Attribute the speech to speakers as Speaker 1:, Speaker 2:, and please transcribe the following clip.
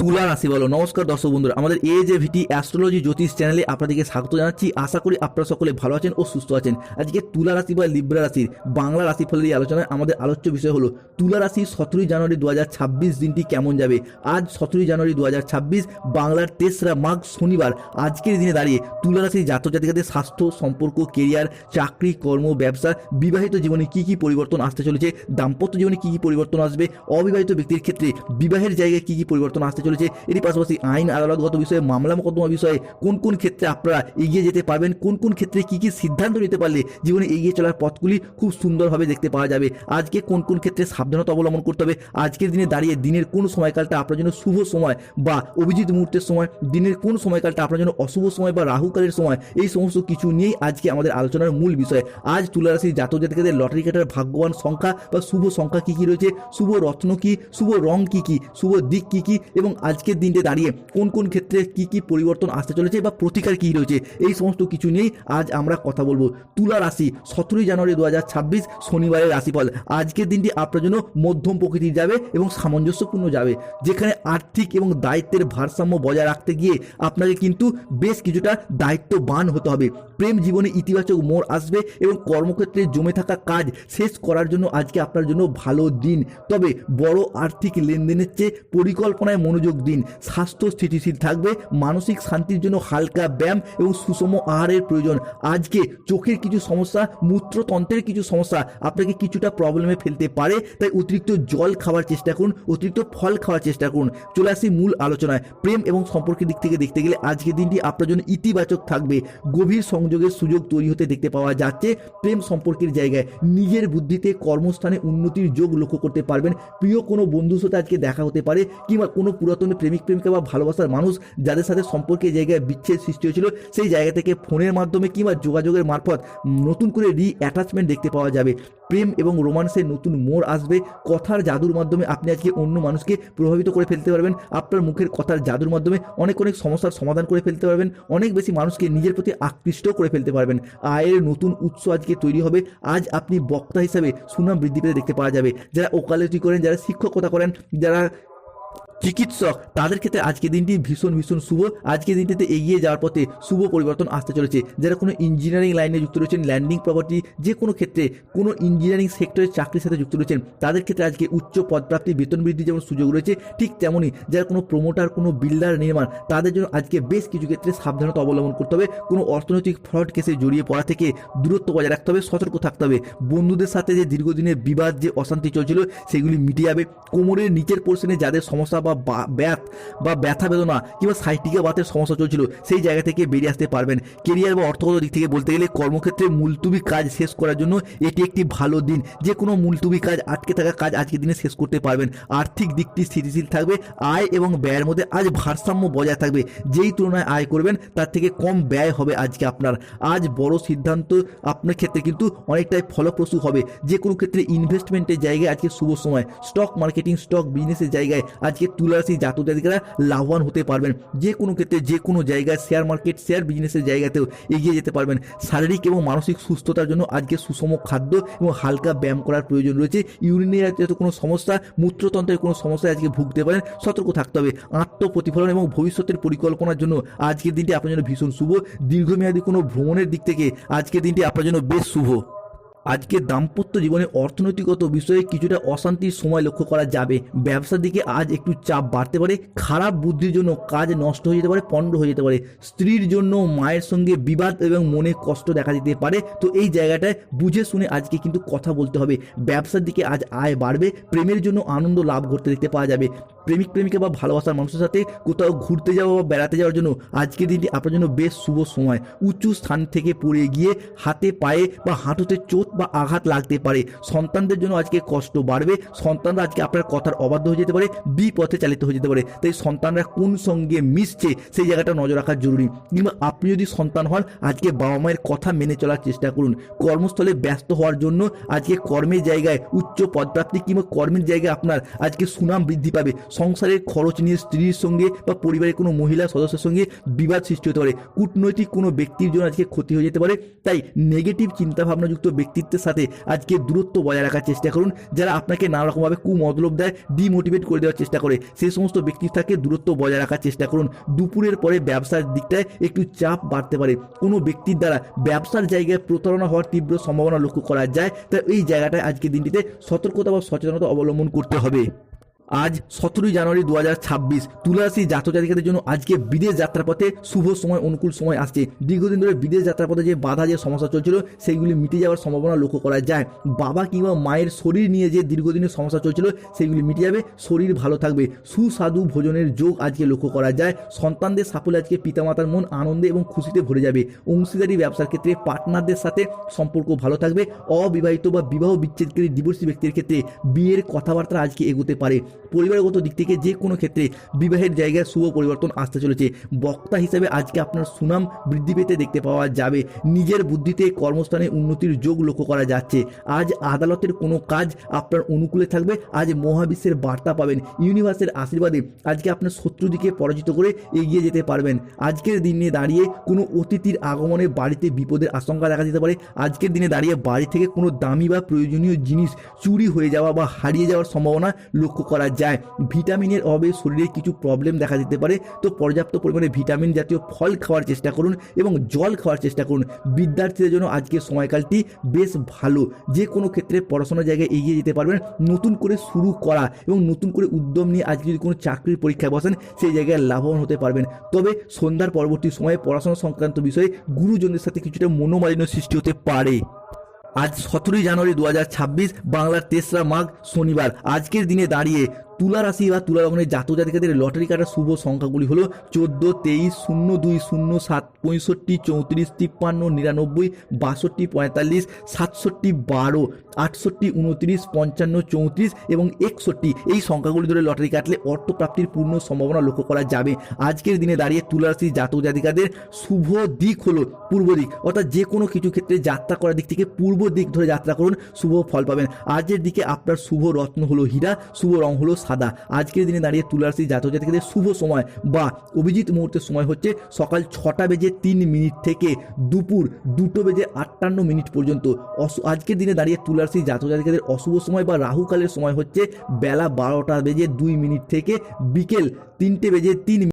Speaker 1: তুলা রাশি বলো। নমস্কার দর্শক বন্ধুরা, আমাদের এ যে ভিটি অ্যাস্ট্রোলজি জ্যোতিষ চ্যানেলে আপনাদেরকে স্বাগত জানাচ্ছি। আশা করি আপনারা সকলে ভালো আছেন ও সুস্থ আছেন। আজকে তুলা রাশি বা লিব্রা রাশির বাংলা রাশিফলের এই আলোচনায় আমাদের আলোচ্য বিষয় হলো তুলা রাশি সতেরোই জানুয়ারি দু হাজার ছাব্বিশ দিনটি কেমন যাবে? আজ সতেরোই জানুয়ারি দু হাজার ছাব্বিশ, বাংলার তেসরা মাঘ শনিবার, আজকের দিনে দাঁড়িয়ে তুলা রাশির জাতক জাতিকাদের স্বাস্থ্য, সম্পর্ক, কেরিয়ার, চাকরি, কর্ম, ব্যবসা, বিবাহিত জীবনে কি কি পরিবর্তন আসতে চলেছে, দাম্পত্য জীবনে কি কি পরিবর্তন আসবে, অবিবাহিত ব্যক্তির ক্ষেত্রে বিবাহের জায়গায় কি কি পরিবর্তন আসতে চলেছে এরই পাশাপাশি আইন আদালতগত বিষয়ে, মামলা মোকদ্দমা বিষয়ে কোন কোন ক্ষেত্রে আপনারা এগিয়ে যেতে পারবেন, কোন কোন ক্ষেত্রে কি কি সিদ্ধান্ত নিতে পারলে জীবনে এগিয়ে চলার পথগুলি খুব সুন্দরভাবে দেখতে পাওয়া যাবে। আজকে কোন কোন ক্ষেত্রে সাবধানতা অবলম্বন করতে হবে, আজকের দিনে দাঁড়িয়ে দিনের কোন সময়কালটা আপনার জন্য শুভ সময় বা অভিজিৎ মুহূর্তের সময়, দিনের কোন সময়কালটা আপনার জন্য অশুভ সময় বা রাহুকালের সময়, এই সমস্ত কিছু নিয়েই আজকে আমাদের আলোচনার মূল বিষয়। আজ তুলারাশির জাতক জাতিকাদের লটারি কাটার ভাগ্যবান সংখ্যা বা শুভ সংখ্যা কী কী রয়েছে, শুভ রত্ন কী, শুভ রং কী কী, শুভ দিক কী কী এবং আজকের দিনটি দাঁড়িয়ে কোন কোন ক্ষেত্রে কি কি পরিবর্তন আসতে চলেছে বা প্রতিকার কি রয়েছে, এই সমস্ত কিছু নিয়েই আজ আমরা কথা বলব। তুলা রাশি, সতেরোই জানুয়ারি দু হাজার ছাব্বিশ শনিবারের রাশিফল। আজকের দিনটি আপনার জন্য মধ্যম প্রকৃতির যাবে এবং সামঞ্জস্যপূর্ণ যাবে, যেখানে আর্থিক এবং দায়িত্বের ভারসাম্য বজায় রাখতে গিয়ে আপনাকে কিন্তু বেশ কিছুটা দায়িত্ববান হতে হবে। প্রেম জীবনে ইতিবাচক মোড় আসবে এবং কর্মক্ষেত্রে জমে থাকা কাজ শেষ করার জন্য আজকে আপনার জন্য ভালো দিন। তবে বড় আর্থিক লেনদেনের চেয়ে পরিকল্পনায় মনোযোগ দিন। স্বাস্থ্য স্থিতিশীল থাকবে, মানসিক শান্তির জন্য হালকা ব্যায়াম এবং সুষম আহারের প্রয়োজন। আজকে চোখের কিছু সমস্যা, মূত্রতন্ত্রের কিছু সমস্যা আপনাকে কিছুটা প্রবলেমে ফেলতে পারে, তাই অতিরিক্ত জল খাওয়ার চেষ্টা করুন, অতিরিক্ত ফল খাওয়ার চেষ্টা করুন। চলে আসি মূল আলোচনায়। প্রেম এবং সম্পর্কের দিক থেকে দেখতে গেলে আজকের দিনটি আপনার জন্য ইতিবাচক থাকবে। গভীর সংযোগের সুযোগ তৈরি হতে দেখতে পাওয়া যাচ্ছে প্রেম সম্পর্কের জায়গায়। নিজের বুদ্ধিতে কর্মস্থানে উন্নতির যোগ লক্ষ্য করতে পারবেন। প্রিয় কোনো বন্ধুর সাথে আজকে দেখা হতে পারে কিংবা কোনো পুরাতন প্রেমিক, প্রেমিকা বা ভালোবাসার মানুষ যাদের সাথে সম্পর্কের জায়গায় বিচ্ছেদ সৃষ্টি হয়েছিল, সেই জায়গা থেকে ফোনের মাধ্যমে কিংবা যোগাযোগের মারফত নতুন করে রি অ্যাটাচমেন্ট দেখতে পাওয়া যাবে। প্রেম এবং রোমান্সের নতুন মোড় আসবে। কথার জাদুর মাধ্যমে আপনি আজকে অন্য মানুষকে প্রভাবিত করে ফেলতে পারবেন। আপনার মুখের কথার জাদুর মাধ্যমে অনেক অনেক সমস্যার সমাধান করে ফেলতে পারবেন। অনেক বেশি মানুষকে নিজের প্রতি আকৃষ্ট করে ফেলতে পারবেন। আয়ের নতুন উৎস আজকে তৈরি হবে। আজ আপনি বক্তা হিসাবে সুনাম বৃদ্ধি পেতে দেখতে পাওয়া যাবে। যারা ওকালতি করেন, যারা শিক্ষকতা করেন, যারা চিকিৎসক, তাদের ক্ষেত্রে আজকের দিনটি ভীষণ ভীষণ শুভ। আজকের দিনটিতে এগিয়ে যাওয়ার পথে শুভ পরিবর্তন আসতে চলেছে। যারা কোনো ইঞ্জিনিয়ারিং লাইনে যুক্ত রয়েছেন ল্যান্ডিং প্রপার্টি যে কোনো ক্ষেত্রে কোনো ইঞ্জিনিয়ারিং সেক্টরের চাকরির সাথে যুক্ত রয়েছেন, তাদের ক্ষেত্রে আজকে উচ্চ পদপ্রাপ্তি, বেতন বৃদ্ধি যেমন সুযোগ রয়েছে, ঠিক তেমনই যারা কোনো প্রমোটার কোনো বিল্ডার নির্মাণ, তাদের জন্য আজকে বেশ কিছু ক্ষেত্রে সাবধানতা অবলম্বন করতে হবে। কোনো অর্থনৈতিক ফ্রড কেসে জড়িয়ে পড়া থেকে দূরত্ব বজায় রাখতে হবে, সতর্ক থাকতে হবে। বন্ধুদের সাথে যে দীর্ঘদিনের বিবাদ, যে অশান্তি চলছিল, সেগুলি মিটে যাবে। কোমরের নিচের পোর্শনে যাদের সমস্যা বা ব্যাথ বা ব্যথা বেদনা কিংবা সাইটিকা বাতের সমস্যা চলছিল, সেই জায়গা থেকে বেরিয়ে আসতে পারবেন। কেরিয়ার বা অর্থগত দিক থেকে বলতে গেলে কর্মক্ষেত্রে মুলতুবি কাজ শেষ করার জন্য এটি একটি ভালো দিন। যে কোনো মুলতুবি কাজ, আটকে থাকা কাজ আজকের দিনে শেষ করতে পারবেন। আর্থিক দিকটি স্থিতিশীল থাকবে, আয় এবং ব্যয়ের মধ্যে আজ ভারসাম্য বজায় থাকবে। যেই তুলনায় আয় করবেন, তার থেকে কম ব্যয় হবে আজকে আপনার। আজ বড় সিদ্ধান্ত আপনার ক্ষেত্রে কিন্তু অনেকটাই ফলপ্রসূ হবে। যে কোনো ক্ষেত্রে ইনভেস্টমেন্টের জায়গায় আজকে শুভ সময়। স্টক মার্কেটিং স্টক বিজনেসের জায়গায় আজকে তুলারাশি জাতক জাতিকারা লাভবান হতে পারবেন। যে কোনো ক্ষেত্রে যে কোনো জায়গায় শেয়ার মার্কেট শেয়ার বিজনেসের জায়গাতেও এগিয়ে যেতে পারবেন। শারীরিক এবং মানসিক সুস্থতার জন্য আজকে সুষম খাদ্য এবং হালকা ব্যায়াম করার প্রয়োজন রয়েছে। ইউরিনের যাতে কোনো সমস্যা, মূত্রতন্ত্রের কোনো সমস্যায় আজকে ভুগতে পারেন, সতর্ক থাকতে হবে। আত্মপ্রতিফলন এবং ভবিষ্যতের পরিকল্পনার জন্য আজকের দিনটি আপনার জন্য ভীষণ শুভ। দীর্ঘমেয়াদী কোনো ভ্রমণের দিক থেকে আজকের দিনটি আপনার জন্য বেশ শুভ। আজকে দাম্পত্য জীবনে অর্থনৈতিকগত বিষয়ে কিছুটা অশান্তির সময় লক্ষ্য করা যাবে। ব্যবসার দিকে আজ একটু চাপ বাড়তে পারে, খারাপ বুদ্ধির জন্য কাজ নষ্ট হয়ে যেতে পারে, পণ্ড হয়ে যেতে পারে। স্ত্রীর জন্য মায়ের সঙ্গে বিবাদ এবং মনে কষ্ট দেখা দিতে পারে। তো এই জায়গাটায় বুঝে শুনে আজকে কিন্তু কথা বলতে হবে। ব্যবসার দিকে আজ আয় বাড়বে, প্রেমের জন্য আনন্দ লাভ করতে দেখতে পাওয়া যাবে। প্রেমিক, প্রেমিকা বা ভালোবাসার মানুষের সাথে কোথাও ঘুরতে যাওয়া বা বেড়াতে যাওয়ার জন্য আজকের দিনটি আপনার জন্য বেশ শুভ সময়। উঁচু স্থান থেকে পড়ে গিয়ে হাতে পায়ে বা হাঁটুতে চোট বা আঘাত লাগতে পারে। সন্তানদের জন্য আজকে কষ্ট বাড়বে। সন্তানরা আজকে আপনার কথার অবাধ্য হয়ে যেতে পারে, বিপথে চালিত হয়ে যেতে পারে। তাই সন্তানরা কোন সঙ্গে মিশছে সেই জায়গাটা নজর রাখা জরুরি। কিংবা আপনি যদি সন্তান হন, আজকে বাবা মায়ের কথা মেনে চলার চেষ্টা করুন। কর্মস্থলে ব্যস্ত হওয়ার জন্য আজকে কর্মের জায়গায় উচ্চ পদপ্রাপ্তি কিংবা কর্মের জায়গায় আপনার আজকে সুনাম বৃদ্ধি পাবে। সংসারের খরচ নিয়ে স্ত্রীর সঙ্গে বা পরিবারের কোনো মহিলা সদস্যের সঙ্গে বিবাদ সৃষ্টি হতে পারে। কূটনৈতিক কোনো ব্যক্তির জন্য আজকে ক্ষতি হয়ে যেতে পারে। তাই নেগেটিভ চিন্তাভাবনাযুক্ত ব্যক্তি ব্যক্তিত্বের সাথে আজকে দূরত্ব বজায় রাখার চেষ্টা করুন। যারা আপনাকে নানা রকমভাবে দেয় ডিমোটিভেট করে দেওয়ার চেষ্টা করে সেই সমস্ত ব্যক্তির থেকে দূরত্ব বজায় রাখার চেষ্টা করুন। দুপুরের পরে ব্যবসার দিকটায় একটু চাপ বাড়তে পারে। কোনো ব্যক্তির দ্বারা ব্যবসার জায়গায় প্রতারণা হওয়ার তীব্র সম্ভাবনা লক্ষ্য করা যায়। তাই এই জায়গাটায় আজকে দিনটিতে সতর্কতা বা সচেতনতা অবলম্বন করতে হবে। আজ সতেরোই জানুয়ারি দু হাজার ছাব্বিশ তুলারাশি জাতক জাতিকাদের জন্য আজকে বিদেশ যাত্রার পথে শুভ সময়, অনুকূল সময় আসছে। দীর্ঘদিন ধরে বিদেশ যাত্রার পথে যে বাধা, যে সমস্যা চলছিল সেইগুলি মিটে যাওয়ার সম্ভাবনা লক্ষ্য করা যায়। বাবা কিংবা মায়ের শরীর নিয়ে যে দীর্ঘদিনের সমস্যা চলছিল সেইগুলি মিটে যাবে। শরীর ভালো থাকবে। সুস্বাদু ভোজনের যোগ আজকে লক্ষ্য করা যায়। সন্তানদের সাফল্য আজকে পিতামাতার মন আনন্দে এবং খুশিতে ভরে যাবে। অংশীদারি ব্যবসার ক্ষেত্রে পার্টনারদের সাথে সম্পর্ক ভালো থাকবে। অবিবাহিত বা বিবাহ বিচ্ছেদকারী ডিভোর্সি ব্যক্তির ক্ষেত্রে বিয়ের কথাবার্তা আজকে এগোতে পারে। পরিবারগত দিক থেকে যে কোনো ক্ষেত্রে বিবাহের জায়গায় শুভ পরিবর্তন আসতে চলেছে। বক্তা হিসেবে আজকে আপনার সুনাম বৃদ্ধি পেতে দেখতে পাওয়া যাবে। নিজের বুদ্ধিতে কর্মস্থানে উন্নতির যোগ লক্ষ্য করা যাচ্ছে। আজ আদালতের কোনো কাজ আপনার অনুকূলে থাকবে। আজ মহাবিশ্বের বার্তা পাবেন। ইউনিভার্সের আশীর্বাদে আজকে আপনার শত্রুদিকে পরাজিত করে এগিয়ে যেতে পারবেন। আজকের দিনে দাঁড়িয়ে কোনো অতিথির আগমনে বাড়িতে বিপদের আশঙ্কা দেখা যেতে পারে। আজকের দিনে দাঁড়িয়ে বাড়ি থেকে কোনো দামি বা প্রয়োজনীয় জিনিস চুরি হয়ে যাওয়া বা হারিয়ে যাওয়ার সম্ভাবনা লক্ষ্য করা যায়। ভিটামিনের অভাবে শরীরে কিছু প্রবলেম দেখা দিতে পারে। তো পর্যাপ্ত পরিমাণে ভিটামিন জাতীয় ফল খাওয়ার চেষ্টা করুন এবং জল খাওয়ার চেষ্টা করুন। বিদ্যার্থীদের জন্য আজকের সময়কালটি বেশ ভালো। যে কোনো ক্ষেত্রে পড়াশোনার জায়গায় এগিয়ে যেতে পারবেন। নতুন করে শুরু করা এবং নতুন করে উদ্যম নিয়ে আজকে যদি কোনো চাকরির পরীক্ষায় বসেন, সেই জায়গায় লাভবান হতে পারবেন। তবে সন্ধ্যার পরবর্তী সময়ে পড়াশোনা সংক্রান্ত বিষয়ে গুরুজনদের সাথে কিছুটা মনোমালিন্য সৃষ্টি হতে পারে। আজ সতেরোই জানুয়ারি দু হাজার ছাব্বিশ বাংলার তেসরা মাঘ শনিবার। আজকের দিনে দাঁড়িয়ে তুলা রাশি বা তুলা লগ্নের জাতক জাতিকাদের লটারি কাটার শুভ সংখ্যাগুলি হলো চোদ্দ, তেইশ, শূন্য, দুই, শূন্য, সাত, পঁয়ষট্টি, চৌত্রিশ, তিপ্পান্ন, নিরানব্বই, বাষট্টি, পঁয়তাল্লিশ, সাতষট্টি, বারো, আটষট্টি, উনত্রিশ, পঞ্চান্ন, চৌত্রিশ এবং একষট্টি। এই সংখ্যাগুলি ধরে লটারি কাটলে অর্থপ্রাপ্তির পূর্ণ সম্ভাবনা লক্ষ্য করা যাবে। আজকের দিনে দাঁড়িয়ে তুলা রাশির জাতক জাতিকাদের শুভ দিক হলো পূর্ব দিক। অর্থাৎ যে কোনো কিছু ক্ষেত্রে যাত্রা করার দিক থেকে পূর্ব দিক ধরে যাত্রা করুন, শুভ ফল পাবেন। আজের দিকে আপনার শুভ রত্ন হলো হীরা, শুভ রং হলো সাদা। আজকের দিনে দাঁড়িয়ে তুলারাশি জাতক জাতিকাদের শুভ সময় বা অভিজিৎ মুহূর্তের সময় হচ্ছে সকাল ছটা বেজে তিন মিনিট থেকে দুপুর দুটো বেজে আটান্ন মিনিট পর্যন্ত। আজকের দিনে দাঁড়িয়ে তুলারাশি জাতক জাতিকাদের অশুভ সময় বা রাহুকালের সময় হচ্ছে বেলা বারোটা বেজে দুই মিনিট থেকে বিকেল তিনটে বেজে তিন